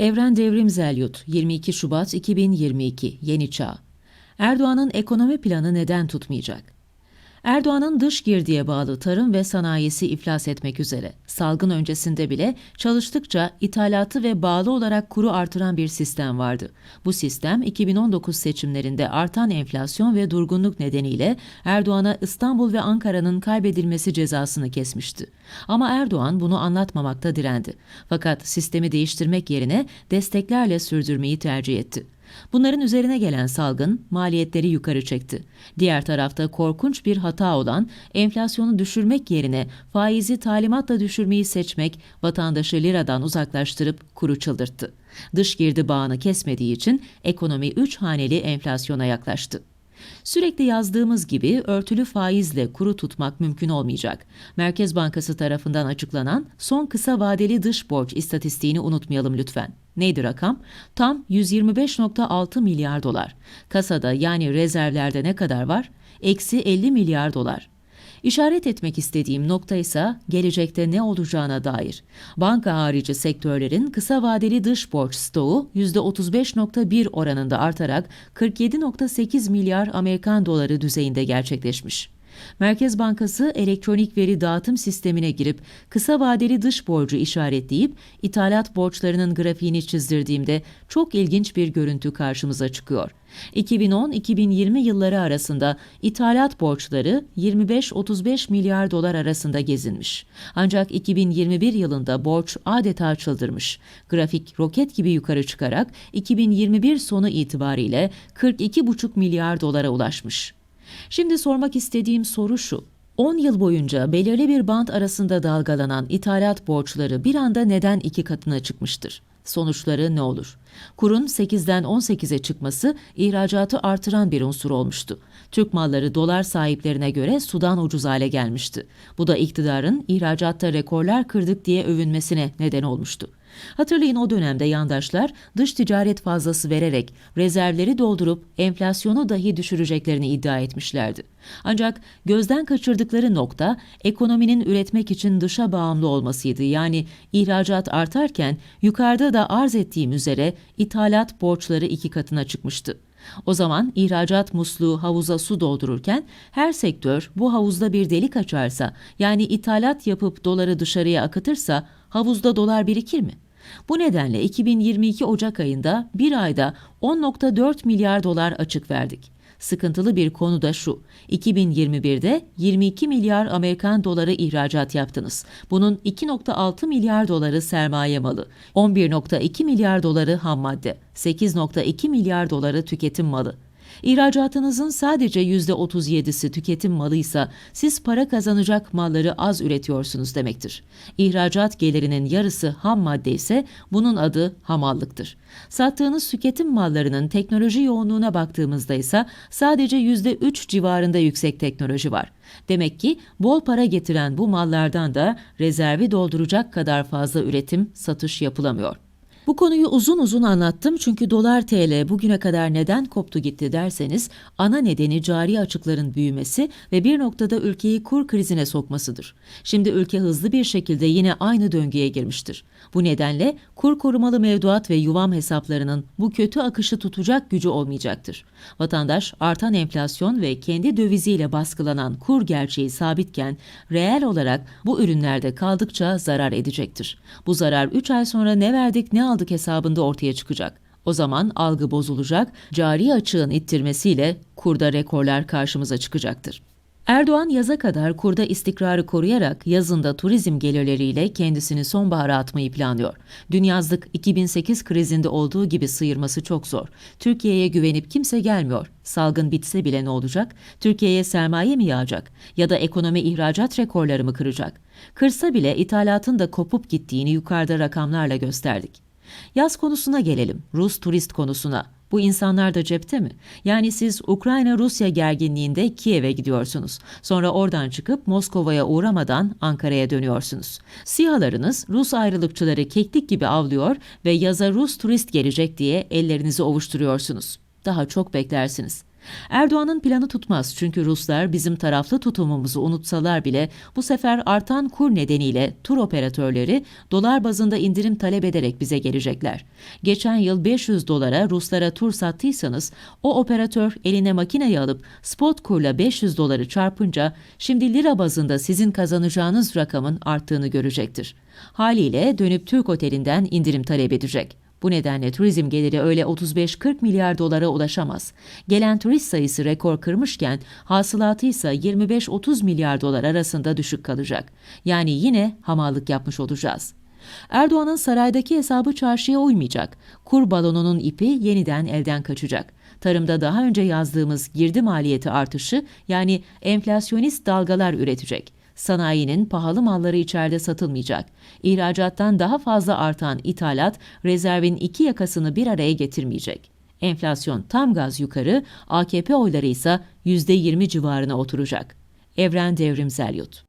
Evren Devrim Zelyut 22 Şubat 2022 Yeni Çağ Erdoğan'ın ekonomi planı neden tutmayacak? Erdoğan'ın dış girdiye bağlı tarım ve sanayisi iflas etmek üzere. Salgın öncesinde bile çalıştıkça ithalatı ve bağlı olarak kuru artıran bir sistem vardı. Bu sistem 2019 seçimlerinde artan enflasyon ve durgunluk nedeniyle Erdoğan'a İstanbul ve Ankara'nın kaybedilmesi cezasını kesmişti. Ama Erdoğan bunu anlatmamakta direndi. Fakat sistemi değiştirmek yerine desteklerle sürdürmeyi tercih etti. Bunların üzerine gelen salgın maliyetleri yukarı çekti. Diğer tarafta korkunç bir hata olan enflasyonu düşürmek yerine faizi talimatla düşürmeyi seçmek vatandaşı liradan uzaklaştırıp kuru çıldırttı. Dış girdi bağını kesmediği için ekonomi üç haneli enflasyona yaklaştı. Sürekli yazdığımız gibi örtülü faizle kuru tutmak mümkün olmayacak. Merkez Bankası tarafından açıklanan son kısa vadeli dış borç istatistiğini unutmayalım lütfen. Neydi rakam? Tam 125.6 milyar dolar. Kasada yani rezervlerde ne kadar var? Eksi 50 milyar dolar. İşaret etmek istediğim nokta ise gelecekte ne olacağına dair. Banka harici sektörlerin kısa vadeli dış borç stoğu %35.1 oranında artarak 47.8 milyar Amerikan doları düzeyinde gerçekleşmiş. Merkez Bankası elektronik veri dağıtım sistemine girip kısa vadeli dış borcu işaretleyip ithalat borçlarının grafiğini çizdirdiğimde çok ilginç bir görüntü karşımıza çıkıyor. 2010-2020 yılları arasında ithalat borçları 25-35 milyar dolar arasında gezinmiş. Ancak 2021 yılında borç adeta çıldırmış. Grafik roket gibi yukarı çıkarak 2021 sonu itibariyle 42,5 milyar dolara ulaşmış. Şimdi sormak istediğim soru şu. 10 yıl boyunca belirli bir bant arasında dalgalanan ithalat borçları bir anda neden iki katına çıkmıştır? Sonuçları ne olur? Kurun 8'den 18'e çıkması ihracatı artıran bir unsur olmuştu. Türk malları dolar sahiplerine göre sudan ucuz hale gelmişti. Bu da iktidarın ihracatta rekorlar kırdık diye övünmesine neden olmuştu. Hatırlayın o dönemde yandaşlar dış ticaret fazlası vererek rezervleri doldurup enflasyonu dahi düşüreceklerini iddia etmişlerdi. Ancak gözden kaçırdıkları nokta ekonominin üretmek için dışa bağımlı olmasıydı. Yani ihracat artarken yukarıda da arz ettiğim üzere ithalat borçları iki katına çıkmıştı. O zaman ihracat musluğu havuza su doldururken her sektör bu havuzda bir delik açarsa yani ithalat yapıp doları dışarıya akıtırsa havuzda dolar birikir mi? Bu nedenle 2022 Ocak ayında bir ayda 10.4 milyar dolar açık verdik. Sıkıntılı bir konu da şu. 2021'de 22 milyar Amerikan doları ihracat yaptınız. Bunun 2.6 milyar doları sermaye malı, 11.2 milyar doları ham madde, 8.2 milyar doları tüketim malı. İhracatınızın sadece %37'si tüketim malıysa siz para kazanacak malları az üretiyorsunuz demektir. İhracat gelirinin yarısı ham madde ise bunun adı hamallıktır. Sattığınız tüketim mallarının teknoloji yoğunluğuna baktığımızda ise sadece %3 civarında yüksek teknoloji var. Demek ki bol para getiren bu mallardan da rezervi dolduracak kadar fazla üretim, satış yapılamıyor. Bu konuyu uzun uzun anlattım çünkü dolar TL bugüne kadar neden koptu gitti derseniz ana nedeni cari açıkların büyümesi ve bir noktada ülkeyi kur krizine sokmasıdır. Şimdi ülke hızlı bir şekilde yine aynı döngüye girmiştir. Bu nedenle kur korumalı mevduat ve yuvam hesaplarının bu kötü akışı tutacak gücü olmayacaktır. Vatandaş artan enflasyon ve kendi döviziyle baskılanan kur gerçeği sabitken reel olarak bu ürünlerde kaldıkça zarar edecektir. Bu zarar 3 ay sonra ne verdik ne aldık hesabında ortaya çıkacak. O zaman algı bozulacak, cari açığın ittirmesiyle kurda rekorlar karşımıza çıkacaktır. Erdoğan yaza kadar kurda istikrarı koruyarak yazında turizm gelirleriyle kendisini sonbahara atmayı planlıyor. Dünyazlık 2008 krizinde olduğu gibi sıyırması çok zor. Türkiye'ye güvenip kimse gelmiyor. Salgın bitse bile ne olacak? Türkiye'ye sermaye mi yağacak? Ya da ekonomi ihracat rekorları mı kıracak? Kırsa bile ithalatın da kopup gittiğini yukarıda rakamlarla gösterdik. Yaz konusuna gelelim. Rus turist konusuna. Bu insanlar da cepte mi? Yani siz Ukrayna-Rusya gerginliğinde Kiev'e gidiyorsunuz. Sonra oradan çıkıp Moskova'ya uğramadan Ankara'ya dönüyorsunuz. Sihalarınız Rus ayrılıkçıları keklik gibi avlıyor ve yaza Rus turist gelecek diye ellerinizi ovuşturuyorsunuz. Daha çok beklersiniz. Erdoğan'ın planı tutmaz çünkü Ruslar bizim taraflı tutumumuzu unutsalar bile bu sefer artan kur nedeniyle tur operatörleri dolar bazında indirim talep ederek bize gelecekler. Geçen yıl 500 dolara Ruslara tur sattıysanız o operatör eline makineyi alıp spot kurla 500 doları çarpınca şimdi lira bazında sizin kazanacağınız rakamın arttığını görecektir. Haliyle dönüp Türk Oteli'nden indirim talep edecek. Bu nedenle turizm geliri öyle 35-40 milyar dolara ulaşamaz. Gelen turist sayısı rekor kırmışken hasılatı ise 25-30 milyar dolar arasında düşük kalacak. Yani yine hamallık yapmış olacağız. Erdoğan'ın saraydaki hesabı çarşıya uymayacak. Kur balonunun ipi yeniden elden kaçacak. Tarımda daha önce yazdığımız girdi maliyeti artışı yani enflasyonist dalgalar üretecek. Sanayinin pahalı malları içeride satılmayacak. İhracattan daha fazla artan ithalat rezervin iki yakasını bir araya getirmeyecek. Enflasyon tam gaz yukarı, AKP oyları ise %20 civarına oturacak. Evren Devrim Zelyut